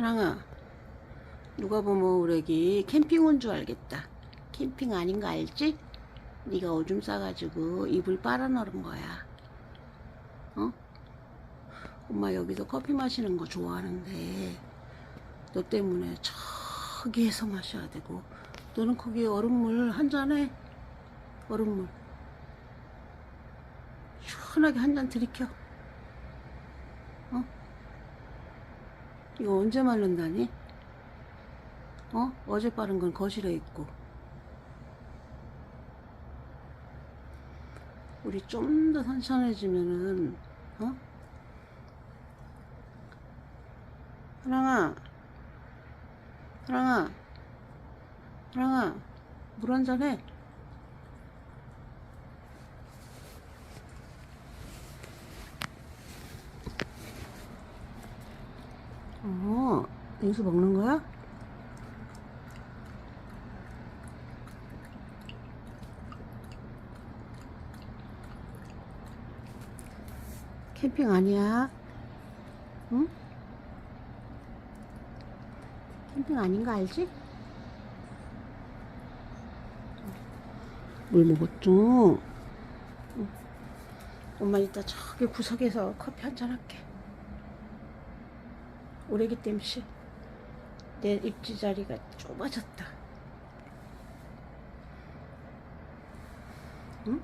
하랑아 누가 보면 우리 애기 캠핑 온 줄 알겠다 캠핑 아닌 거 알지? 네가 오줌 싸가지고 이불 빨아넣은 거야 어? 엄마 여기서 커피 마시는 거 좋아하는데 너 때문에 저기에서 마셔야 되고 너는 거기 얼음물 한 잔해 얼음물 시원하게 한 잔 들이켜 어? 이거 언제 말른다니? 어? 어제 빠른 건 거실에 있고 우리 좀 더 선선해지면은 어? 하랑아 하랑아 하랑아 물 한잔 해 어, 여기서 먹는 거야? 캠핑 아니야? 응? 캠핑 아닌 거 알지? 물 먹었죠? 응. 엄마 이따 저기 구석에서 커피 한 잔 할게. 오래기 때문에 내 입지 자리가 좁아졌다. 응?